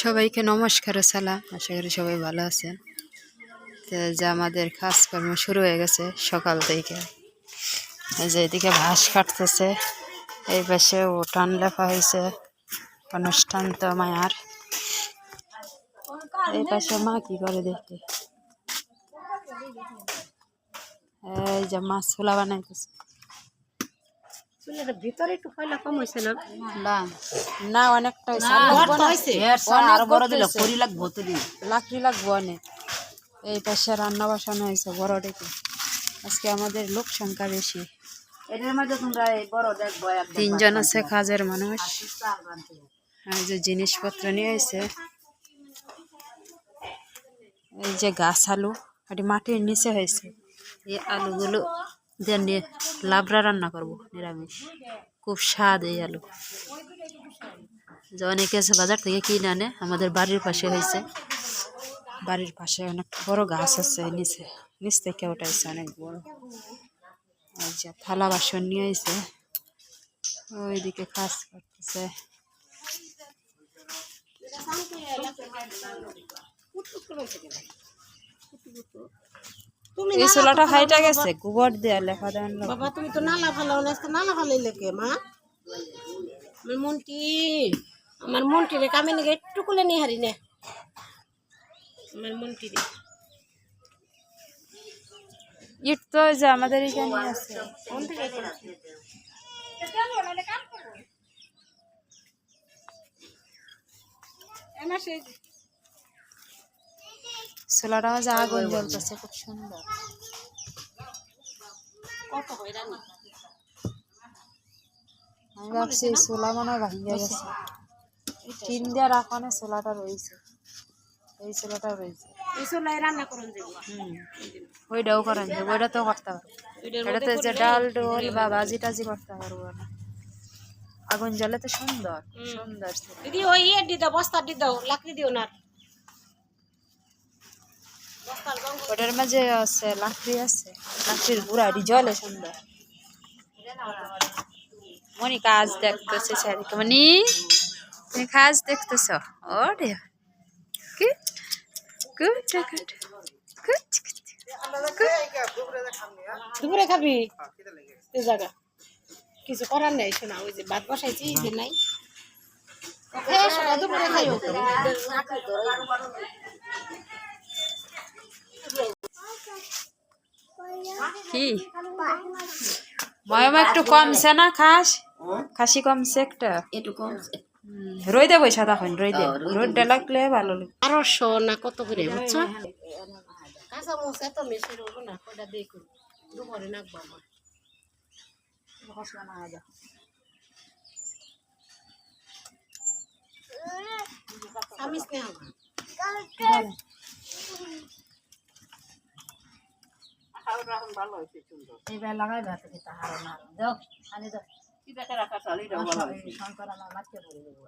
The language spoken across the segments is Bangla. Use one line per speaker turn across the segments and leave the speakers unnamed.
সবাইকে নমস্কার সালাম। আশা করি সবাই ভালো আছেন। তো যে আমাদের কাজকর্ম শুরু হয়ে গেছে সকাল থেকে। যে এদিকে ঘাস কাটতেছে। এই পাশে উঠান লেখা হয়েছে। অনুষ্ঠান তো মায়ার। এই পাশে মা কি করে দেখতে? এই যে মাছ ছোলা বানাইতেছে।
চুলের ভিতরে একটু কয়লা কম হয়েছে না?
না অনেকটা আর
আরও বড় দিল। করি লাগবো তুলি
লাকড়ি লাগবো অনেক। এই পাশে রান্না বাসানো হয়েছে বড় ডেকে আজকে আমাদের লোক সংখ্যা বেশি।
এটার মধ্যে তোমরা এই বড় দেখব
তিনজন আছে কাজের মানুষ। আর যে জিনিসপত্র নিয়ে এসে। এই যে গাছ আলু মাটির নিচে হয়েছে। এই আলুগুলো দিয়ে নিয়ে লাবড়া রান্না করব, নিরামিষ। খুব স্বাদ এই আলু। যে অনেকে আছে বাজার থেকে কিনে আনে, আমাদের বাড়ির পাশে হয়েছে। বাড়ির পাশে অনেক বড় গাছ আছে নিচে, নিচ থেকে ওঠাইছে অনেক বড়। এই যে থালা বাসন নিয়ে এসে ওইদিকে কাজ করতেছে। এই ছোলাটা হাইটা গেছে গোবর দেয়া লেখা দেন
বাবা তুমি তো নালা ফালাও না আজকে নালা ফালাইলে কে মা? আমার মনটি আমার মনটি রে কামে নাকি একটু কুলে নিয়ে হারি নে। আমার মনটি রে।
ইট তো যে আমাদের এখানে আছে?
আমার সেই
ছোলাটা যে আগুন জ্বলতেছে খুব সুন্দর। আমি ভাবছি এই ছোলা মনে হয় ভাঙিয়ে গেছে। টিন দিয়ে রাখানো ছোলাটা রয়েছে। এই ছোলাটা রয়েছে।
এই চুলাই রান্না করুন যাব
হুম। ওইটাও করেন যে ওইটা তো করতে পারব। এটা তো যে ডাল ডোল বা ভাজি টাজি করতে পারব না। আগুন জ্বলে তো সুন্দর সুন্দর
দিদি ওই ইয়ে দি দাও বস্তা দি দাও লাকড়ি দিও না
ওটার মাঝে আছে, লাকড়ি আছে। লাকড়ির গুড়াটি জলে সুন্দর। মনি, কাজ দেখতেছে চারিকে মনি, তুমি কাজ দেখতেছ? ও রে গুড গুড
দুপুরে খাবি? জায়গা। কিছু করার নেই, শোনা, ওই যে ভাত বসাইছি নাই। দুপুরে খাইও।
কি? ময়মা একটু কমছে না খাস? খাসি কমছে একটা।
একটু কম
হুম, রোদে বৈশা তখন রোদে। রোদটা লাগলে ভালো লাগবে
বারোশো না কত করে বুঝছ? কাঁচা মশ এত মেশে রবো না কটা দেখুন দুপুরে নাকবো আমার। আমি স্নেহ
এইবার লাগাই ভাত খেতে হারো না। দাও আনি শঙ্কর আমার মাছকে পড়ে দেবো।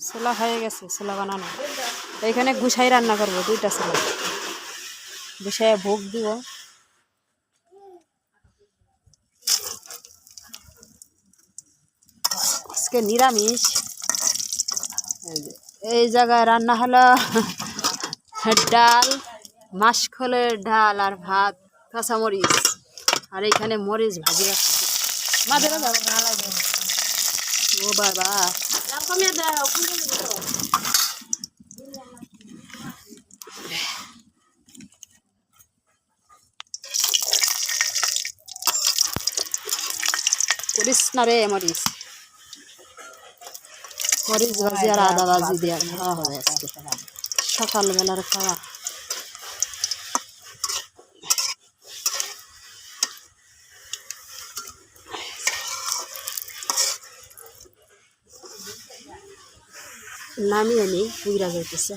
ছোলা হয়ে গেছে ছোলা বানানো। এখানে গুছাই রান্না করব দুইটা ছোলা। গুছাই ভোগ দিব। আজকে নিরামিষ। এই জায়গায় রান্না হলো ডাল, মাসকলের ডাল আর ভাত, কাঁচামরিচ। আর এখানে মরিচ ভাজি রাখছি। মাঝে ও বাবা
কমিয়ে দাও কমিয়ে দাও
করিস না রে মরিচ মরিচ ভাজি আর আদা ভাজি দেওয়া খাওয়া হবে আজকে সকালবেলার খাওয়া নামিয়ে নিই বুইরা যাইতেছে